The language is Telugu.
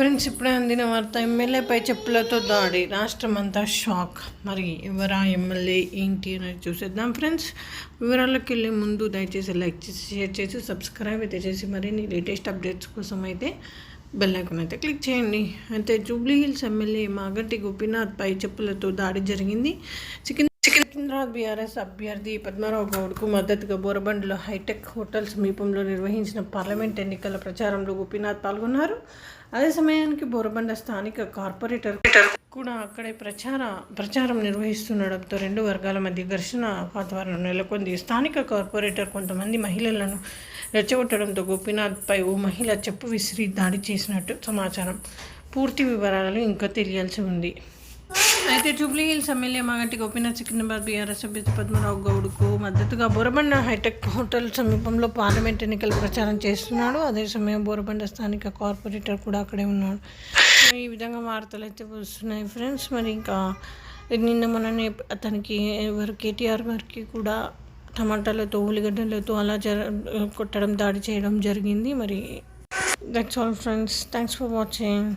ఫ్రెండ్స్ ఇప్పుడే అందిన వార్త ఎమ్మెల్యేపై చెప్పులతో దాడి. రాష్ట్రం అంతా షాక్. మరి ఎవరా ఎమ్మెల్యే ఏంటి అనేది చూసేద్దాం ఫ్రెండ్స్. వివరాల్లోకి వెళ్ళే ముందు దయచేసి లైక్ చేసి షేర్ చేసి సబ్స్క్రైబ్ అయితే చేసి మరిన్ని లేటెస్ట్ అప్డేట్స్ కోసం అయితే బెల్ ఐకాన్ అయితే క్లిక్ చేయండి. అయితే జూబ్లీ హిల్స్ ఎమ్మెల్యే మాగంటి గోపీనాథ్ పై చెప్పులతో దాడి జరిగింది. చికెన్ సికింద్రాబాద్ బీఆర్ఎస్ అభ్యర్థి పద్మారావు గౌడ్కు మద్దతుగా బోరబండ్లో హైటెక్ హోటల్ సమీపంలో నిర్వహించిన పార్లమెంట్ ఎన్నికల ప్రచారంలో గోపీనాథ్ పాల్గొన్నారు. అదే సమయానికి బోరబండ స్థానిక కార్పొరేటర్ కూడా అక్కడే ప్రచార ప్రచారం నిర్వహిస్తుండడంతో రెండు వర్గాల మధ్య ఘర్షణ వాతావరణం నెలకొంది. స్థానిక కార్పొరేటర్ కొంతమంది మహిళలను రెచ్చగొట్టడంతో గోపీనాథ్పై ఓ మహిళ చెప్పు విసిరి దాడి చేసినట్టు సమాచారం. పూర్తి వివరాలు ఇంకా తెలియాల్సి ఉంది. అయితే జూబ్లీ హిల్స్ ఎమ్మెల్యే మాగంటి గోపీనాథ్ సికింద్రాబాద్ బీఆర్ఎస్ అభ్యర్థి పద్మరావు గౌడ్కు మద్దతుగా బోరబండ హైటెక్ హోటల్ సమీపంలో పార్లమెంట్ ఎన్నికల ప్రచారం చేస్తున్నాడు. అదే సమయం బోరబండ స్థానిక కార్పొరేటర్ కూడా అక్కడే ఉన్నాడు. ఈ విధంగా వార్తలు అయితే వస్తున్నాయి ఫ్రెండ్స్. మరి ఇంకా నిన్న మననే అతనికి ఎవరు కేటీఆర్ గారికి కూడా టమాటాలతో ఉల్లిగడ్డలతో అలా జర కొట్టడం దాడి చేయడం జరిగింది. మరి that's all friends thanks for watching